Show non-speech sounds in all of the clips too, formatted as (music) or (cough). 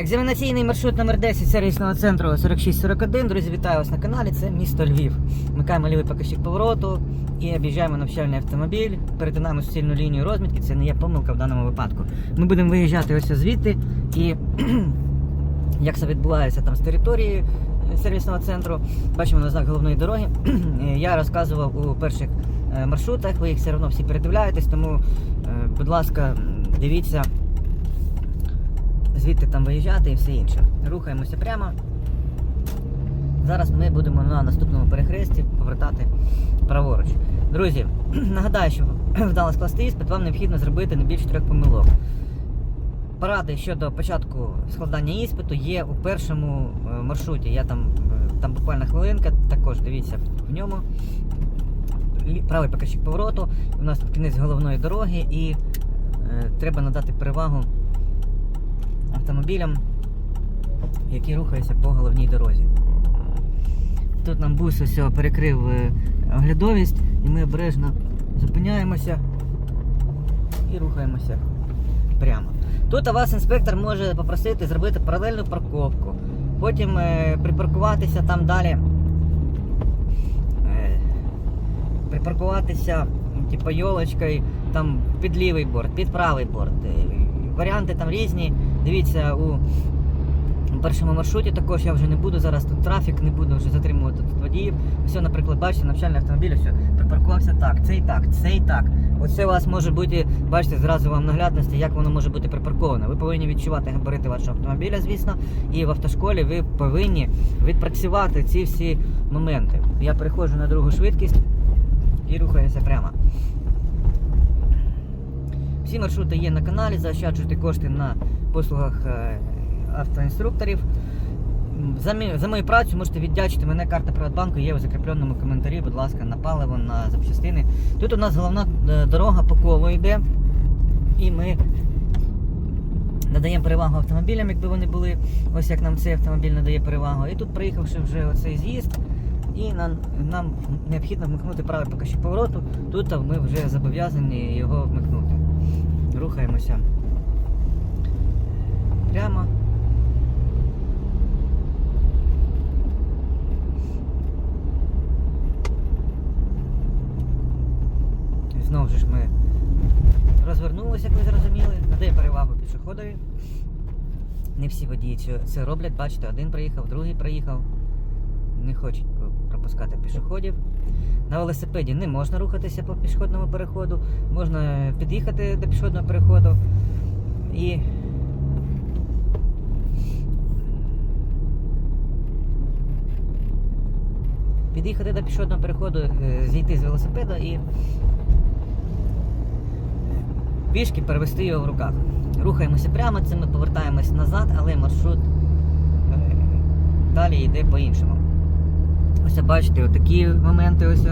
Екзаменаційний маршрут номер 10 сервісного центру 4641. Друзі, вітаю вас на каналі. Це місто Львів. Вмикаємо лівий покажчик повороту і об'їжджаємо навчальний автомобіль. Перетинаємо суцільну лінію розмітки. Це не є помилка в даному випадку. Ми будемо виїжджати ось звідти і (clears throat) як це відбувається там з території е, сервісного центру. Бачимо на знак головної дороги. (clears throat) Е, Я розказував у перших е, маршрутах, ви їх все одно всі передивляєтесь, тому, будь ласка, дивіться звідти там виїжджати і все інше. Рухаємося прямо. Зараз ми будемо на наступному перехресті повертати праворуч. Друзі, (clears throat) нагадаю, що (clears throat) вдало скласти іспит, вам необхідно зробити не більше трьох помилок. Поради щодо початку складання іспиту є у першому е, маршруті. Я там, е, там буквально хвилинка, також дивіться в ньому. Правий покажчик повороту. У нас тут кінець головної дороги і е, треба надати перевагу автомобілям, які рухаються по головній дорозі. Тут нам бус ось перекрив е, оглядовість, і ми обережно зупиняємося і рухаємося прямо. Тут вас інспектор може попросити зробити паралельну парковку, потім е, припаркуватися там далі. Е, припаркуватися, типу, йолочкою, там під лівий борт, під правий борт. Варіанти там різні. Дивіться, у першому маршруті також я вже не буду. Зараз тут трафік, не буду вже затримувати тут водіїв. Ось, наприклад, бачите, навчальний автомобіль, ось припаркувався так, цей так, цей так. Оце у вас може бути, бачите, зразу вам наглядності, як воно може бути припарковано. Ви повинні відчувати габарити вашого автомобіля, звісно, і в автошколі ви повинні відпрацювати ці всі моменти. Я переходжу на другу швидкість і рухаюся прямо. Всі маршрути є на каналі, заощаджуйте кошти на послугах е, автоінструкторів. За, мій, за мою працю можете віддячити мене. Карта Приватбанку є у закріпленому коментарі, будь ласка, на паливо, на запчастини. Тут у нас головна е, дорога по колу йде. І ми надаємо перевагу автомобілям, якби вони були. Ось як нам цей автомобіль надає перевагу. І тут, приїхавши вже оцей з'їзд, і нам, нам необхідно вмикнути правий покажчик повороту. Тут ми вже зобов'язані його вмикнути. Рухаємося прямо. Знову ж ми розвернулися, як ви зрозуміли, надає перевагу пішоходові. Не всі водії це, роблять, бачите, один приїхав, другий приїхав. Не хочуть пропускати пішоходів. На велосипеді не можна рухатися по пішохідному переходу, можна під'їхати до пішохідного переходу і. Під'їхати до пішохідного переходу, е, зійти з велосипеда і пішки перевести його в руках. Рухаємося прямо, це ми повертаємось назад, але маршрут е, далі йде по-іншому. Ось бачите, отакі моменти ось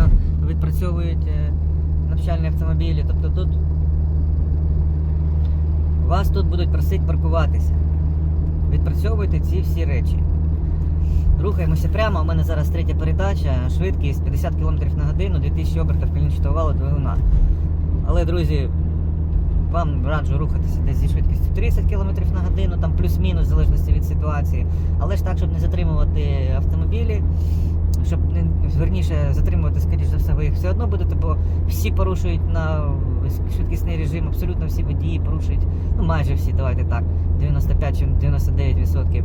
відпрацьовують е, навчальні автомобілі. Тобто тут вас тут будуть просити паркуватися. Відпрацьовуйте ці всі речі. Рухаємося прямо. У мене зараз третя передача, швидкість 50 км на годину, 2000 обертів колінчатого валу двигуна. Але, друзі, вам раджу рухатися десь зі швидкістю 30 км на годину, там плюс-мінус, в залежності від ситуації. Але ж так, щоб не затримувати автомобілі, щоб не верніше затримувати, скоріш за все, ви їх все одно будете, бо всі порушують на швидкісний режим, абсолютно всі водії порушують, ну майже всі, давайте так, 95 чи 99%.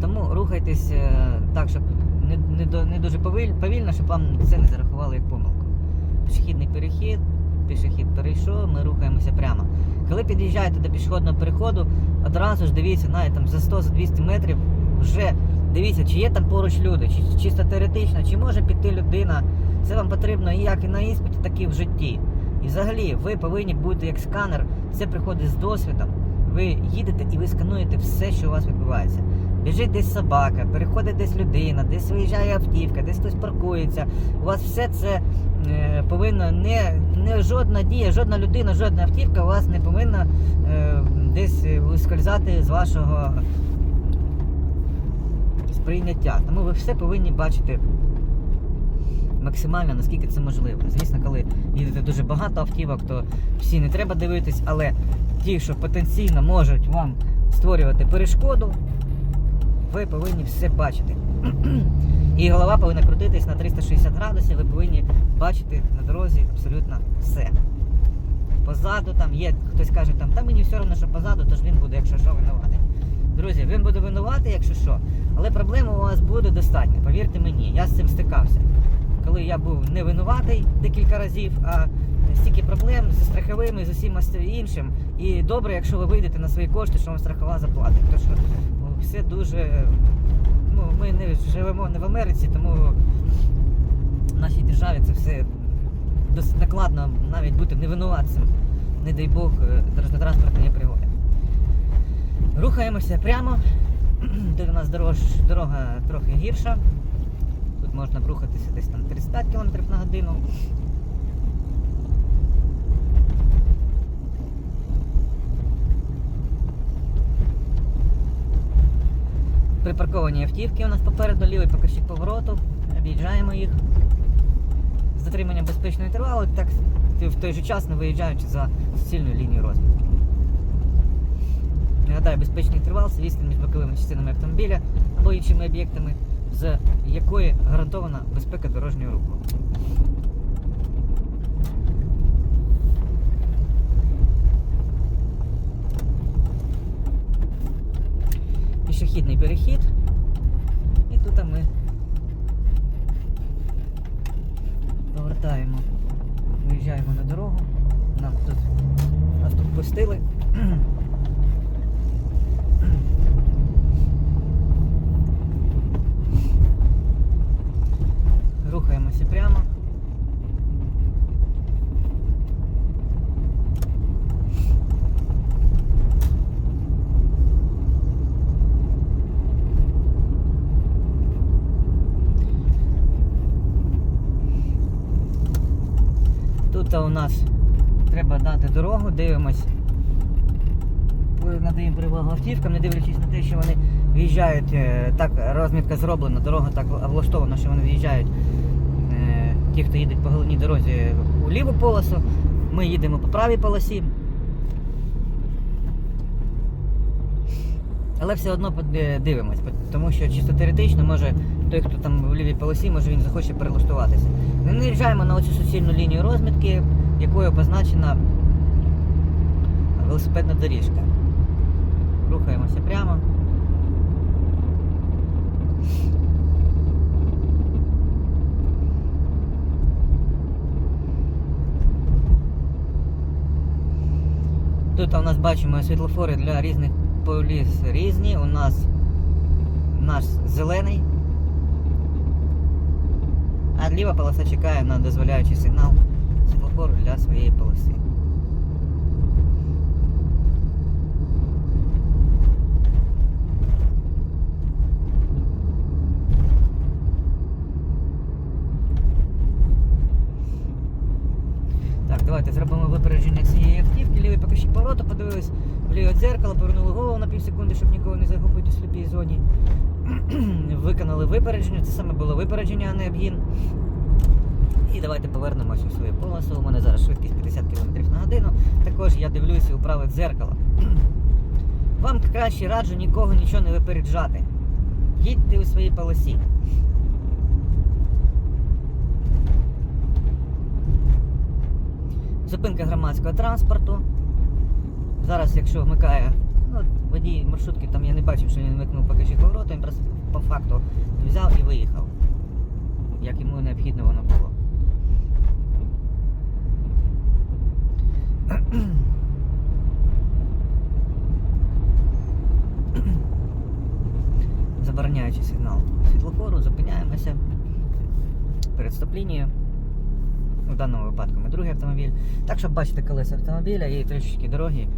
Тому рухайтесь е, так, щоб не, не, не дуже повільно, щоб вам це не зарахували як помилку. Пішохідний перехід, пішохід перейшов, ми рухаємося прямо. Коли під'їжджаєте до пішохідного переходу, одразу ж дивіться, навіть там за 100-200 метрів вже дивіться, чи є там поруч люди, чи чисто теоретично, чи може піти людина. Це вам потрібно як і на іспиті, так і в житті. І взагалі ви повинні бути як сканер, це приходить з досвідом. Ви їдете і ви скануєте все, що у вас відбувається. Біжить десь собака, переходить десь людина, десь виїжджає автівка, десь хтось паркується. У вас все це е, повинно не, не жодна дія, жодна людина, жодна автівка у вас не повинна е, десь вискользати з вашого сприйняття. Тому ви все повинні бачити максимально наскільки це можливо. Звісно, коли їдете дуже багато автівок, то всі не треба дивитись, але ті, що потенційно можуть вам створювати перешкоду, ви повинні все бачити. І голова повинна крутитись на 360 градусів, ви повинні бачити на дорозі абсолютно все. Позаду там є, хтось каже, там, та мені все одно, що позаду, тож він буде, якщо що, винуватий. Друзі, він буде винуватий, якщо що. Але проблем у вас буде достатньо, повірте мені, я з цим стикався. Коли я був не винуватий декілька разів, а стільки проблем зі страховими, з усім іншим. І добре, якщо ви вийдете на свої кошти, що вам страхова заплатить. Тому що ну, все дуже. Ну, ми не живемо не в Америці, тому в нашій державі це все досить накладно навіть бути невинуватцем. Не дай Бог, е, дорожньо-транспортні пригоди. Рухаємося прямо. Тут у нас дорож, дорога трохи гірша. Тут можна рухатися десь там 35 км на годину. Припарковані автівки у нас попереду, лівий покажчик повороту. Об'їжджаємо їх з дотриманням інтервалу, так в той же час не виїжджаючи за суцільну лінію розвитку. Нагадаю, безпечний інтервал це відстань між боковими частинами автомобіля або іншими об'єктами, з якої гарантована безпека дорожнього руху. Пішохідний перехід. І тут ми повертаємо, виїжджаємо на дорогу. Нам тут нас тут пустили. Рухаємося прямо. Тут у нас треба дати дорогу, дивимось. Надаємо перевагу автівкам, не дивлячись на те, що вони в'їжджають, е, так розмітка зроблена, дорога так влаштована, що вони в'їжджають. е, Ті, хто їде по головній дорозі у ліву полосу, ми їдемо по правій полосі. Але все одно поди- дивимось, тому що чисто теоретично може той, хто там в лівій полосі, може він захоче перелаштуватися. Ми не виїжджаємо на оцю суцільну лінію розмітки, якою позначена велосипедна доріжка. Рухаємося прямо. Тут у нас бачимо світлофори для різних поліс різні. У нас наш зелений. А ліва полоса чекає на дозволяючий сигнал світлофору для своєї полоси. Давайте зробимо випередження цієї автівки. Лівий покажчик повороту, подивились ліве дзеркало, повернули голову на пів секунди, щоб нікого не загубити у сліпій зоні. (clears throat) Виконали випередження, це саме було випередження, а не обгін. І давайте повернемось у свою полосу. У мене зараз швидкість 50 км на годину. Також я дивлюся у праве дзеркало. (clears throat) Вам краще раджу нікого нічого не випереджати. Їдьте у своїй полосі. Зупинка громадського транспорту. Зараз, якщо вмикає, ну, водій маршрутки, там я не бачив, що він вмикнув покажи повороту, він просто по факту взяв і виїхав. Як йому необхідно воно було. Забороняючи сигнал світлофору, зупиняємося перед стоп-лінією. У даному випадку ми другий автомобіль. Так, щоб бачити колеса автомобіля і трішечки дороги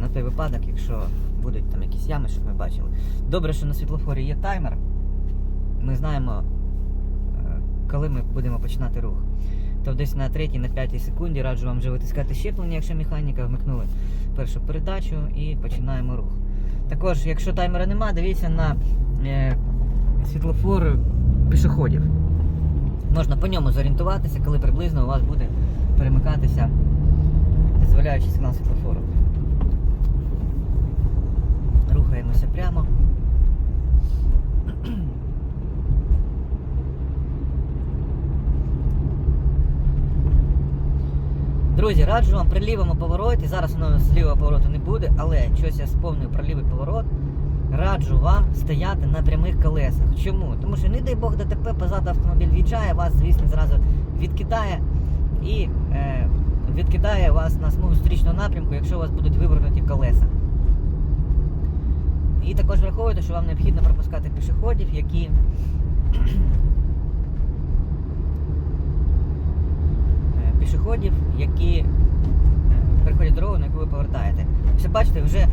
на той випадок, якщо будуть там якісь ями, щоб ми бачили. Добре, що на світлофорі є таймер. Ми знаємо, е, коли ми будемо починати рух. То десь на 3 на 5 секунді раджу вам вже витискати щеплення, якщо механіка, вмикнули першу передачу і починаємо рух. Також, якщо таймера нема, дивіться на е, світлофор пішоходів. Можна по ньому зорієнтуватися, коли приблизно у вас буде перемикатися дозволяючий сигнал світлофору. Рухаємося прямо. Друзі, раджу вам при лівому повороті. Зараз воно з лівого повороту не буде, але щось я сповнив про лівий поворот. Раджу вам стояти на прямих колесах. Чому? Тому що, не дай Бог, ДТП позаду автомобіль в'їжджає, вас, звісно, зразу відкидає і е, відкидає вас на смугу зустрічного напрямку, якщо у вас будуть вивернуті колеса. І також враховуйте, що вам необхідно пропускати пішоходів, які (clears throat) е, пішоходів, які е, переходять дорогу, на яку ви повертаєте. Все бачите, вже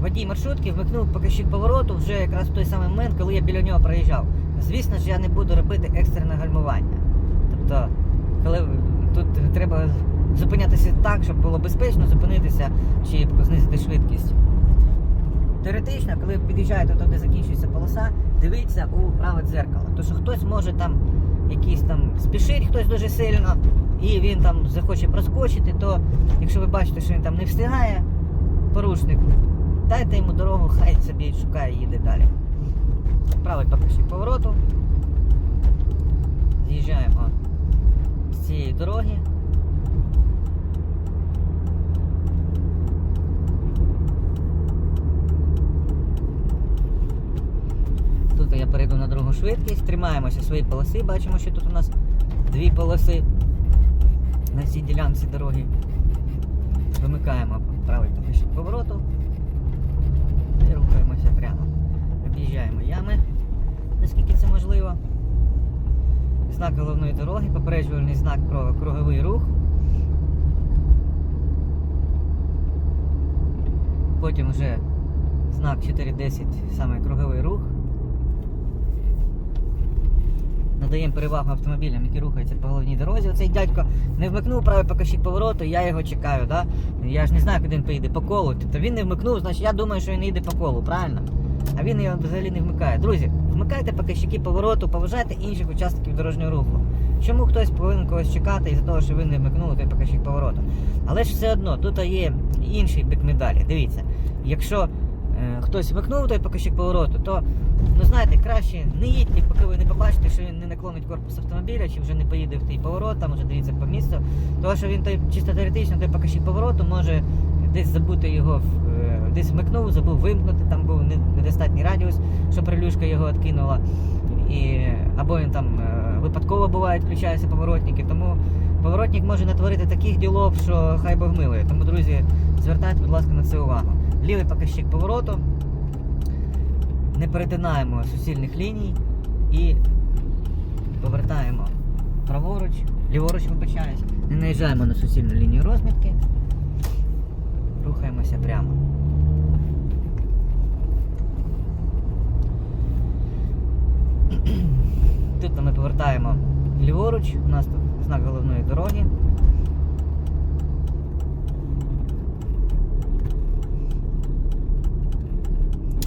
водій маршрутки вмикнув покажчик повороту вже якраз в той самий момент, коли я біля нього проїжджав. Звісно ж, я не буду робити екстрене гальмування. Тобто, коли тут треба зупинятися так, щоб було безпечно зупинитися чи знизити швидкість. Теоретично, коли під'їжджаєте туди, закінчується полоса, дивіться у праве дзеркало. Тому що хтось може там якийсь там спішить, хтось дуже сильно, і він там захоче проскочити, то якщо ви бачите, що він там не встигає, порушник, дайте йому дорогу, хай собі шукає, їде далі. Правий покажчик повороту. З'їжджаємо з цієї дороги. Тут я перейду на другу швидкість, тримаємося своєї полоси, бачимо, що тут у нас дві полоси на цій ділянці дороги. Вимикаємо правий покажчик повороту і рухаємося прямо. Об'їжджаємо ями, наскільки це можливо. Знак головної дороги, попереджувальний знак про круговий рух. Потім вже знак 4.10, саме круговий рух. Надаємо перевагу автомобілям, які рухаються по головній дорозі. Оцей дядько не вмикнув правий покажчик повороту, я його чекаю. Да? Я ж не знаю, куди він поїде по колу. Тобто він не вмикнув, значить я думаю, що він їде по колу, правильно? А він його взагалі не вмикає. Друзі, вмикайте показчики повороту, поважайте інших учасників дорожнього руху. Чому хтось повинен когось чекати із-за того, що ви не вмикнули той показчик повороту? Але ж все одно, тут є інший бік медалі. Дивіться, якщо е, хтось вмикнув той показчик повороту, то ну знаєте, краще не їдьте, поки ви не побачите, що він не наклонить корпус автомобіля, чи вже не поїде в той поворот, там вже дивіться по місту. Тому що він той чисто теоретично той показчик повороту може десь забути його, е, десь вмикнув, забув вимкнути, там недостатній радіус, що прилюшка його відкинула. І, або він там е, випадково буває, включаються поворотники. Тому поворотник може натворити таких ділов, що хай Бог милує. Тому, друзі, звертайте, будь ласка, на це увагу. Лівий покажчик повороту. Не перетинаємо суцільних ліній і повертаємо праворуч, ліворуч вибачаюсь, не наїжджаємо на суцільну лінію розмітки, рухаємося прямо. Тут ми повертаємо ліворуч, у нас тут знак головної дороги.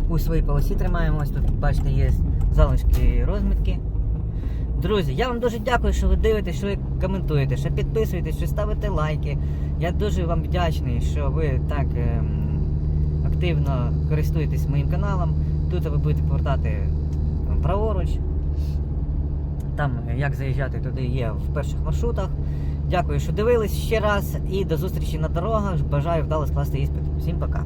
У своїй полосі тримаємось, тут бачите, є залишки розмітки. Друзі, я вам дуже дякую, що ви дивитесь, що ви коментуєте, що підписуєтесь, що ставите лайки. Я дуже вам вдячний, що ви так ем, активно користуєтесь моїм каналом. Тут ви будете повертати праворуч. Там е, як заїжджати туди є в перших маршрутах. Дякую, що дивились ще раз і до зустрічі на дорогах. Бажаю вдало скласти іспит. Всім пока.